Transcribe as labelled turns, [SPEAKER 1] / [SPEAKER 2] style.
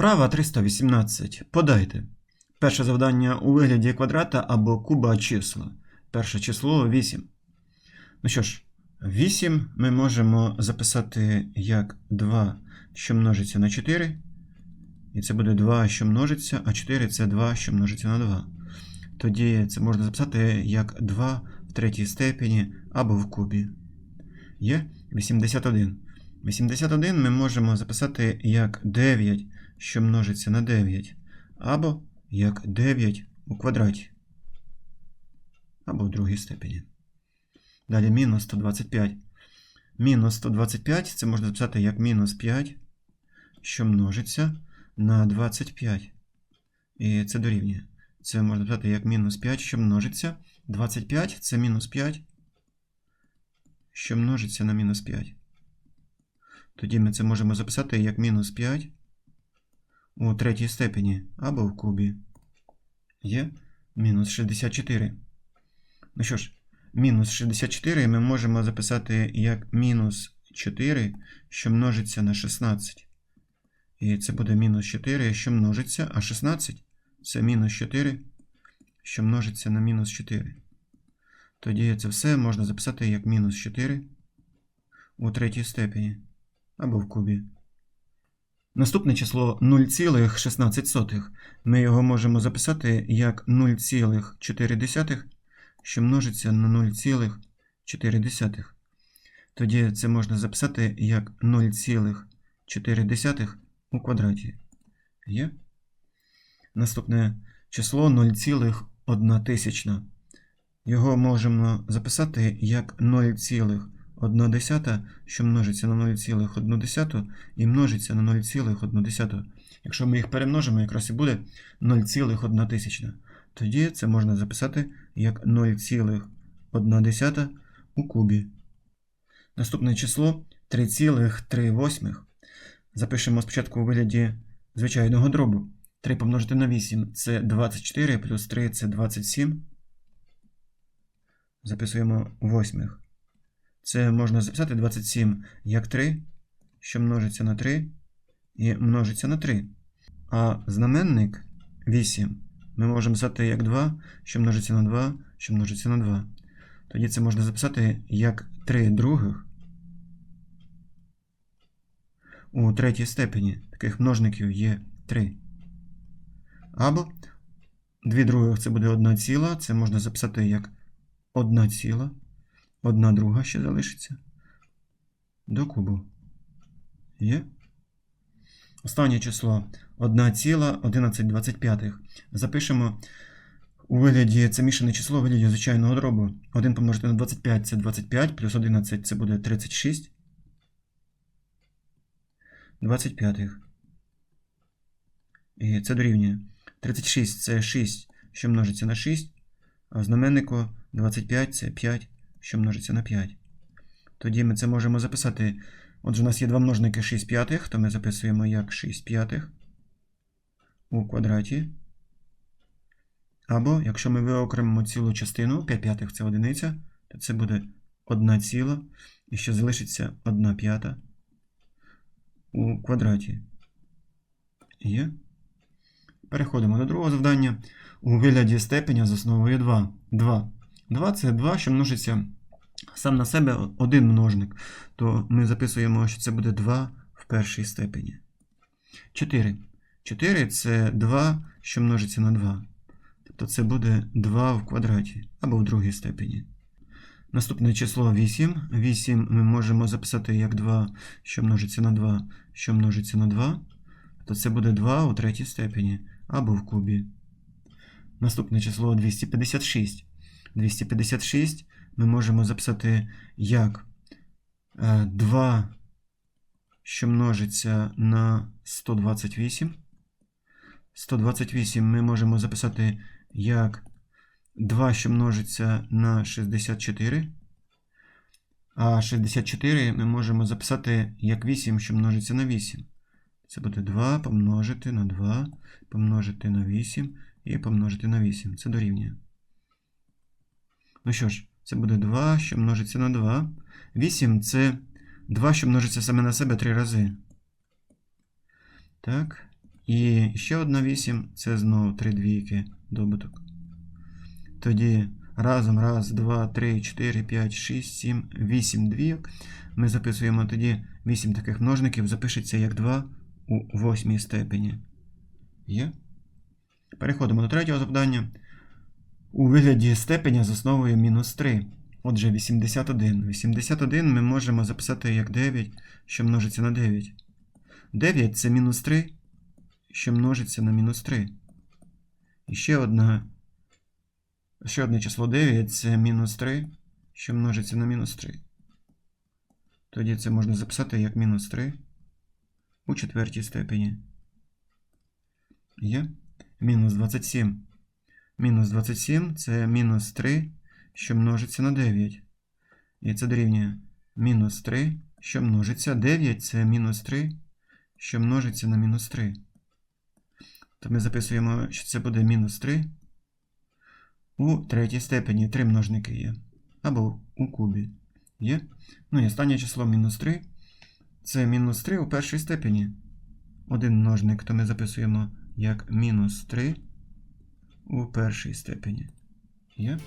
[SPEAKER 1] Вправа 318. Подайте. Перше завдання у вигляді квадрата або куба числа. Перше число 8. Ну що ж, 8 ми можемо записати як 2, що множиться на 4. І це буде 2, що множиться, а 4 це 2, що множиться на 2. Тоді це можна записати як 2 в третій степені або в кубі. Є 81. 81 ми можемо записати як 9, що множиться на 9, або як 9 у квадраті, або в другій степені. Далі мінус 125. Мінус 125 це можна записати як мінус 5, що множиться на 25. І це дорівнює. Це можна записати як мінус 5, що множиться. 25 це мінус 5, що множиться на мінус 5. Тоді ми це можемо записати як мінус 5 у третій степені або в кубі. Є мінус 64. Ну що ж, мінус 64 ми можемо записати як мінус 4, що множиться на 16. І це буде мінус 4, що множиться, а 16 це мінус 4, що множиться на мінус 4. Тоді це все можна записати як мінус 4 у третій степені або в кубі. Наступне число 0,16. Ми його можемо записати як 0,4, що множиться на 0,4. Тоді це можна записати як 0,4 у квадраті. Є? Наступне число 0,1. Його можемо записати як 0,1, що множиться на 0,1 і множиться на 0,1. Якщо ми їх перемножимо, якраз і буде 0,1 тисячна. Тоді це можна записати як 0,1 у кубі. Наступне число 3,3. Запишемо спочатку у вигляді звичайного дробу. 3 помножити на 8 це 24, плюс 3 це 27. Записуємо восьмих. Це можна записати 27 як 3, що множиться на 3 і множиться на 3. А знаменник 8 ми можемо записати як 2, що множиться на 2, що множиться на 2. Тоді це можна записати як 3 других у третій степені. Таких множників є 3. Або 2 других це буде 1 ціла, це можна записати як 1 ціла, 1 друга ще залишиться. До кубу. Є. Останнє число 1,1125. Запишемо у вигляді це мішане число у вигляді звичайного дробу. 1 помножити на 25 це 25, плюс 11 це буде 36. 25. І це дорівнює. 36 це 6, що множиться на 6, а знаменнику 25 це 5, що множиться на 5. Тоді ми це можемо записати. Отже, у нас є два множники 6 п'ятих, то ми записуємо як 6 п'ятих у квадраті. Або, якщо ми виокремимо цілу частину, 5 п'ятих це одиниця, то це буде 1 ціла, і ще залишиться 1 п'ята у квадраті. Є. Переходимо до другого завдання. У вигляді степеня з основою 2. 2. 2 це 2, що множиться сам на себе один множник. То ми записуємо, що це буде 2 в першій степені. 4. 4 це 2, що множиться на 2. Тобто це буде 2 в квадраті або в другій степені. Наступне число 8. 8 ми можемо записати як 2, що множиться на 2, що множиться на 2. То це буде 2 у третій степені або в кубі. Наступне число 256. 256 ми можемо записати як 2, що множиться на 128. 128 ми можемо записати як 2, що множиться на 64. А 64 ми можемо записати як 8, що множиться на 8. Це буде 2 помножити на 2, помножити на 8 і помножити на 8. Це дорівнює. Ну що ж, це буде 2, що множиться на 2. 8 це 2, що множиться саме на себе 3 рази. Так. І ще одна 8 це знову 3 двійки добуток. Тоді разом раз, два, три, чотири, п'ять, шість, сім, вісім двійок. Ми записуємо тоді 8 таких множників, запишеться як 2 у восьмій степені. Є? Переходимо до третього завдання. У вигляді степеня з основою мінус 3. Отже, 81. 81 ми можемо записати як 9, що множиться на 9. 9 це мінус 3, що множиться на мінус 3. І ще одна. Ще одне число 9 це мінус 3, що множиться на мінус 3. Тоді це можна записати як мінус 3 у четвертій степені. Є. Мінус 27. Мінус 27 це мінус 3, що множиться на 9. І це дорівнює мінус 3, що множиться. 9 це мінус 3, що множиться на мінус 3. То ми записуємо, що це буде мінус 3 у третій степені. Три множники є. Або у кубі. Є. Ну і останнє число мінус 3. Це мінус 3 у першій степені. Один множник, то ми записуємо як мінус 3 у першій степені. Є? Yeah.